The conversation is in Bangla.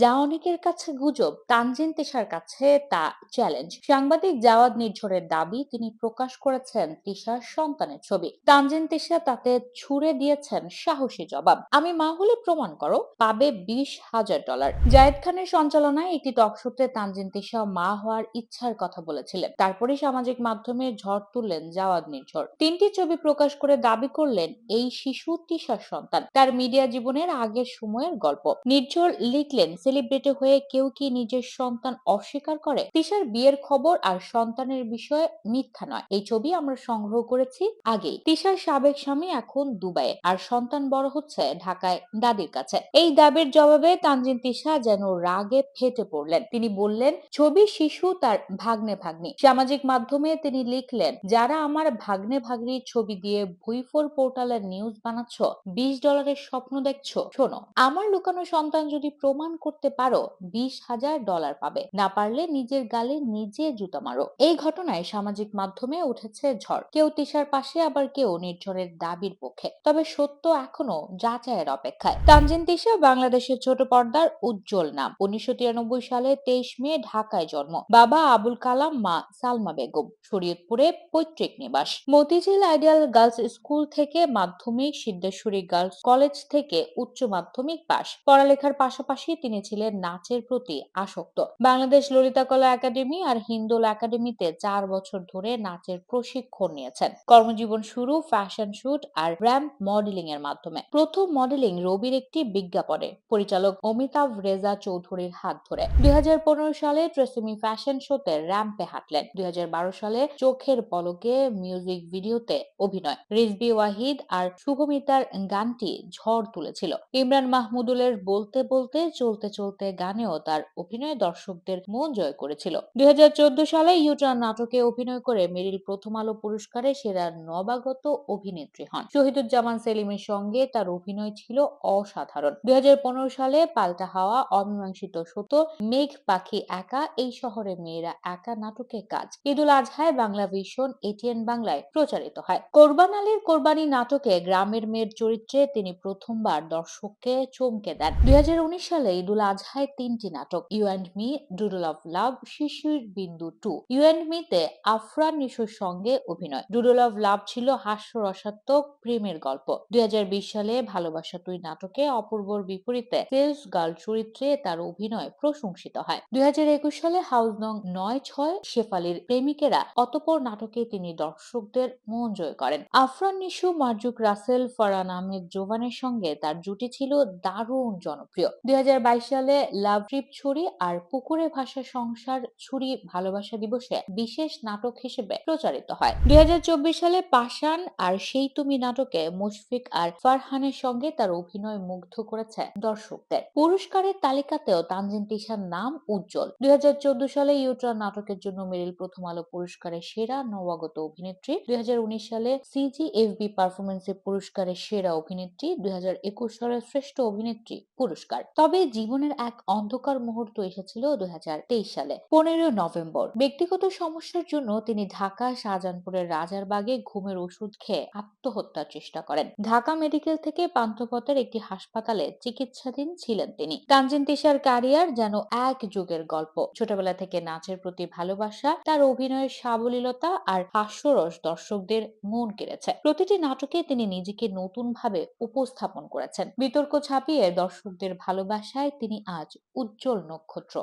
যা অনেকের কাছে গুজব, তানজিন তিশার কাছে তা চ্যালেঞ্জ সাংবাদিক জাওয়াদ নির্ঝরের দাবি, তিনি প্রকাশ করেছেন তিশার সন্তানের ছবি। তানজিন তিশা তাতে ছুড়ে দিয়েছেন সাহসী জবাব। আমি মা হলে প্রমাণ করো, পাবে বিশ হাজার ডলার জায়েদ খানের সঞ্চালনায় একটি টকশোতে তানজিন তিশা মা হওয়ার ইচ্ছার কথা বলেছিলেন। তারপরে সামাজিক মাধ্যমে ঝড় তুললেন জাওয়াদ নির্ঝর। তিনটি ছবি প্রকাশ করে দাবি করলেন এই শিশু তিশার সন্তান। তার মিডিয়া জীবনের আগের সময়ের গল্প। নির্ঝর লিখলেন সেলিব্রিটি হয়ে কেউ কি নিজের সন্তান অস্বীকার করে? তিশার বিয়ের খবর আর সন্তানের বিষয়ে মিথ্যা নয়। এই ছবি আমরা সংগ্রহ করেছি আগেই। তিশার সাবেক স্বামী এখন দুবাইয়ে আর সন্তান বড় হচ্ছে ঢাকায় দাদির কাছে। এই দাবির জবাবে তানজিন তিশা যেন রাগে ফেটে পড়লেন। তিনি বললেন, ছবি শিশু তার ভাগ্নে ভাগ্নি। সামাজিক মাধ্যমে তিনি লিখলেন, যারা আমার ভাগ্নে ভাগ্নির ছবি দিয়ে ভুইফোর পোর্টালের নিউজ বানাচ্ছ, বিশ ডলারের স্বপ্ন দেখছ, শোনো। আমার লুকানো সন্তান যদি প্রমাণ করতে পারো, বিশ হাজার ডলার পাবে। না পারলে নিজের গালে নিজে জুতা মারো। এই ঘটনায় সামাজিক মাধ্যমে উঠেছে ঝড়। কেউ তিশার পাশে, আবার কেউ নির্ঝরের দাবির পক্ষে। তবে সত্য এখনও যাচাইয়ের অপেক্ষায়। তানজিন তিশা বাংলাদেশের ছোট পর্দার উজ্জ্বল নাম। উনিশশো সালে তেইশ মে ঢাকায় জন্ম। বাবা আবুল কালাম, মা সালমা বেগম। শরীয়তপুরে পৈতৃক নিবাস। মতিঝিল আইডিয়াল গার্লস স্কুল থেকে মাধ্যমিক, সিদ্ধেশ্বরী গার্লস কলেজ থেকে উচ্চ মাধ্যমিক পাশ। পড়ালেখার পাশাপাশি তিনি ছিলেন নাচের প্রতি আসক্ত। বাংলাদেশ ললিতা কলা একাডেমি আর হিন্দোল একাডেমিতে চার বছর ধরে নাচের প্রশিক্ষণ নিয়েছেন। কর্মজীবন শুরু ফ্যাশন শুট আর র্যাম্প মডেলিং এর মাধ্যমে। প্রথম মডেলিং রবির একটি বিজ্ঞাপনে। পরিচালক অমিতাভ রেজা চৌধুরীর হাত ধরে। দুই হাজার পনেরো সালে ট্রেসিমি ফ্যাশন শোতে র্যাম্পে হাঁটলেন। দুই হাজার বারো সালে চোখের পলকে মিউজিক ভিডিওতে অভিনয়। রিজবি ওয়াহিদ আর শুভমিতার গানটি ঝড় তুলেছিল। ইমরান মাহমুদুলের বলতে বলতে চলতে চলতে চলতে গানেও তার অভিনয় দর্শকদের মন জয় করেছিল। দুই হাজার চোদ্দ সালে ইউটার নাটকে অভিনয় করে মেরিল প্রথম আলো পুরস্কারে সেরা নবাগত অভিনেত্রী হন। শহীদুজ্জামান সেলিমের সঙ্গে তার অভিনয় ছিল অসাধারণ। দুই হাজার পনেরো সালে পাল্টা হাওয়া, অমীমাংসিত সত মেঘ, পাখি একা, এই শহরে মেয়েরা একা নাটকে কাজ। ঈদুল আজহায়, বাংলা ভিশন এটিএন বাংলায় প্রচারিত হয়। কোরবান আলীর কোরবানি নাটকে গ্রামের মেয়ের চরিত্রে তিনি প্রথমবার দর্শককে চমকে দেন। দুই হাজার উনিশ সালে ঈদুল আজহায় তিনটি নাটক, you and me, doodle of love, Shishir Bindu two. You and মিতে Afran নিশোর সঙ্গে অভিনয়। ডুডল অফ লাভ ছিল হাস্যরসাত্মক প্রেমের গল্প। দুই সালে ভালোবাসা তুই নাটকে অপূর্বর বিপরীতে সেলস গার্ল চরিত্রে তার অভিনয় প্রশংসিত হয়। দুই সালে হাউস নং নয় ছয় শেফালির প্রেমিকেরা অতপর নাটকে তিনি দর্শকদের মন জয় করেন। আফরান নিশু, মার্জুক রাসেল ফরান আহমেদ জোভানের সঙ্গে তার জুটি ছিল দারুণ জনপ্রিয়। দুই হাজার বাইশ সালে লাভ ট্রিপ ছুরি আর পুকুরে ভাষা সংসার ছুরি ভালোবাসা দিবসে বিশেষ নাটক হিসেবে প্রচারিত হয়। দুই সালে পাষাণ আর সেই তুমি নাটকে মুশফিক আর ফারহানের সঙ্গে তার অভিনয় মুগ্ধ করেছে দর্শকদের। পুরস্কারের তালিকাতেও তানজিন তিশার নাম উজ্জ্বল। দুই সালে ইউট্রা নাটকের জন্য মেরিল প্রথম আলো পুরস্কারের সেরা নবাগত অভিনেত্রী। দুই হাজার উনিশ সালে সিজিএফবি পারফরমেন্সের পুরস্কারের সেরা অভিনেত্রী। দুই সালের শ্রেষ্ঠ অভিনেত্রী পুরস্কার। তবে জীবনের এক অন্ধকার মুহূর্ত এসেছিল দুই সালে পনেরো নভেম্বর। ব্যক্তিগত সমস্যার জন্য তিনি ঢাকা, শাহজাহানপুরের রাজারবাগে ঘুমের ওষুধ খেয়ে আত্মহত্যার চেষ্টা করেন। ঢাকা মেডিকেল থেকে পান্থপথের একটি হাসপাতালে চিকিৎসাধীন ছিলেন তিনি। তানজিন তিশার ক্যারিয়ার যেন এক যুগের গল্প। ছোটবেলা থেকে নাচের প্রতি ভালোবাসা, তার অভিনয়ের সাবলীলতা আর হাস্যরস দর্শকদের মন কেড়েছে। প্রতিটি নাটকে তিনি নিজেকে নতুন ভাবে উপস্থাপন করেছেন। বিতর্ক ছাপিয়ে দর্শকদের ভালোবাসায় তিনি আজ উজ্জ্বল নক্ষত্র।